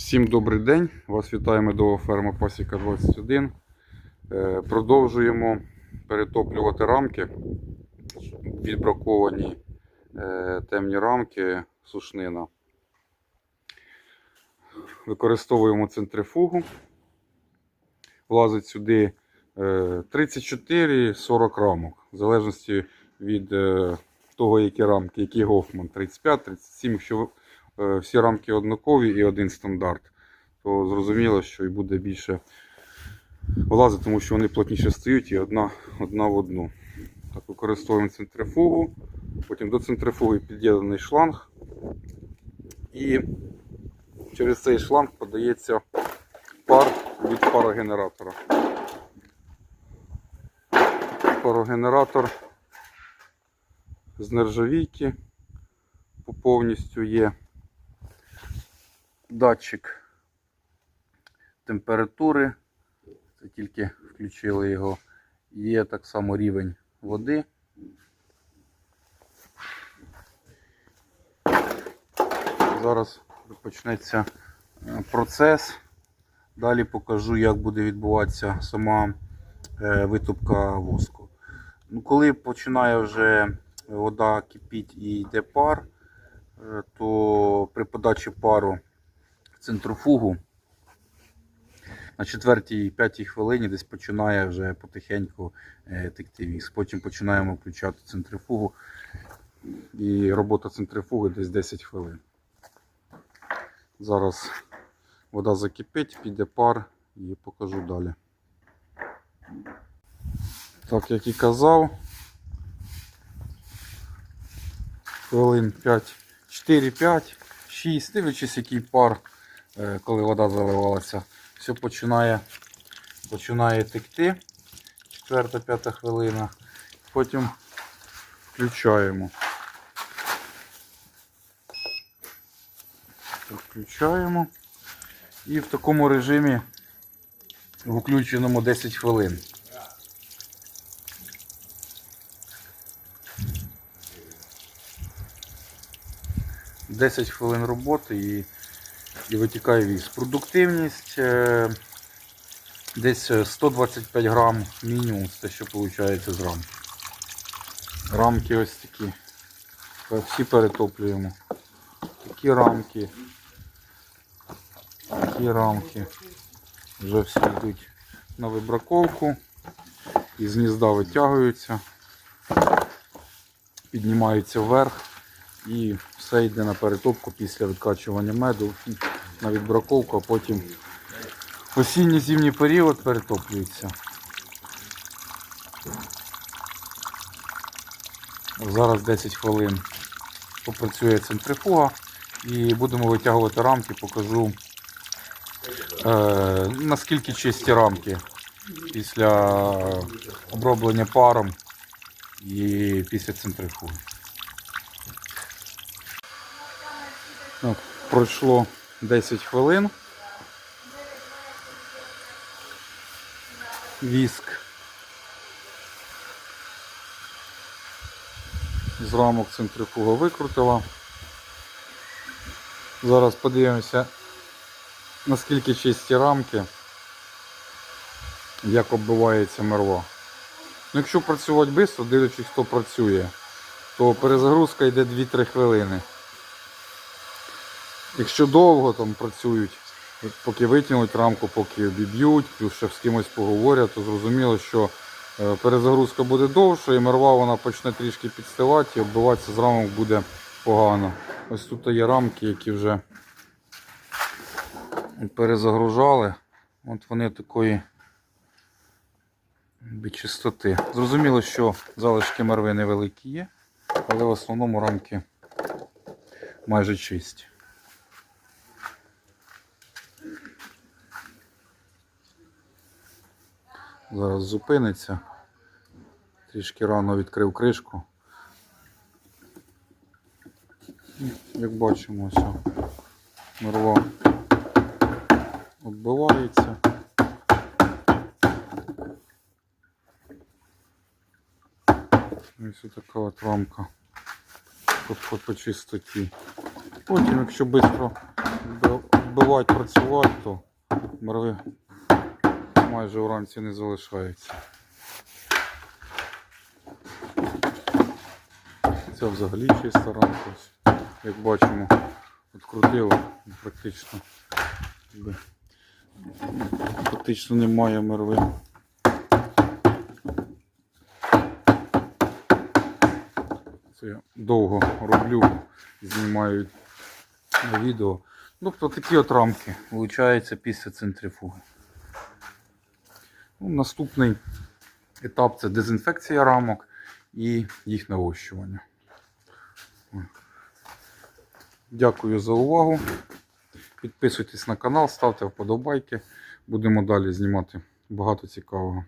Всім добрий день. Вас вітає медова ферма Пасіка 21. Е, Продовжуємо перетоплювати рамки. Відбраковані е, темні рамки сушнина. Використовуємо центрифугу. Влазить сюди е, 34-40 рамок. В залежності від е, того, які рамки, який Гофман 35-37. Якщо е, всі рамки однакові і один стандарт, то зрозуміло, що і буде більше влазити, тому що вони плотніше стають і одна, одна в одну. Так, використовуємо центрифугу, потім до центрифуги під'єднаний шланг. І через цей шланг подається пар від парогенератора. Парогенератор з нержавійки повністю є датчик температури. Це тільки включили його. Є так само рівень води. Зараз почнеться е, процес. Далі покажу, як буде відбуватися сама е, витопка воску. Ну, коли починає вже вода кипіти і йде пар, е, то при подачі пару центрофугу на 4-5 хвилині десь починає вже потихеньку е, текти віск. Потім починаємо включати центрифугу. І робота центрифуги десь 10 хвилин. Зараз вода закипить, піде пар і покажу далі. Так, як і казав, хвилин 5, 4, 5, 6, дивлячись, який пар, коли вода заливалася, все починає, починає текти. 4-5 хвилина. Потім включаємо. Включаємо. І в такому режимі в включеному 10 хвилин. Десять хвилин роботи і, і витікає віз. Продуктивність е, десь 125 грам мінімум, це що виходить з рамки. Рамки ось такі. Всі перетоплюємо. Такі рамки. Такі рамки. Вже всі йдуть на вибраковку. Із гнізда витягуються, піднімаються вверх і все йде на перетопку після відкачування меду на відбраковку, а потім в осінньо-зимній період перетоплюється. Зараз 10 хвилин попрацює центрифуга і будемо витягувати рамки, покажу е, наскільки чисті рамки після оброблення паром і після центрифуги. Так, пройшло 10 хвилин. Віск з рамок центрифуга викрутила. Зараз подивимося, наскільки чисті рамки, як оббивається мерва. Ну, якщо працювати швидко, дивлячись, хто працює, то перезагрузка йде 2-3 хвилини. Якщо довго там працюють, поки витягнуть рамку, поки обіб'ють, плюс ще з кимось поговорять, то зрозуміло, що е, перезагрузка буде довша і мерва вона почне трішки підстивати і оббиватися з рамок буде погано. Ось тут є рамки, які вже перезагружали. От вони такої чистоти. Зрозуміло, що залишки мерви невеликі є, але в основному рамки майже чисті. Зараз зупиниться. Трішки рано відкрив кришку. Як бачимо, ось мерва відбивається. Ось така от рамка по, по, по чистоті. Потім, якщо швидко заливати, працювати, то мерви майже вранці не залишається. Це взагалі чиста рамка. Як бачимо, відкрутило практично. Практично немає мерви. Це я довго роблю, знімаю на відео. Тобто такі от рамки виходить після центрифуги. Ну, наступний етап це дезінфекція рамок і їх нарощування. Дякую за увагу. Підписуйтесь на канал, ставте вподобайки. Будемо далі знімати багато цікавого.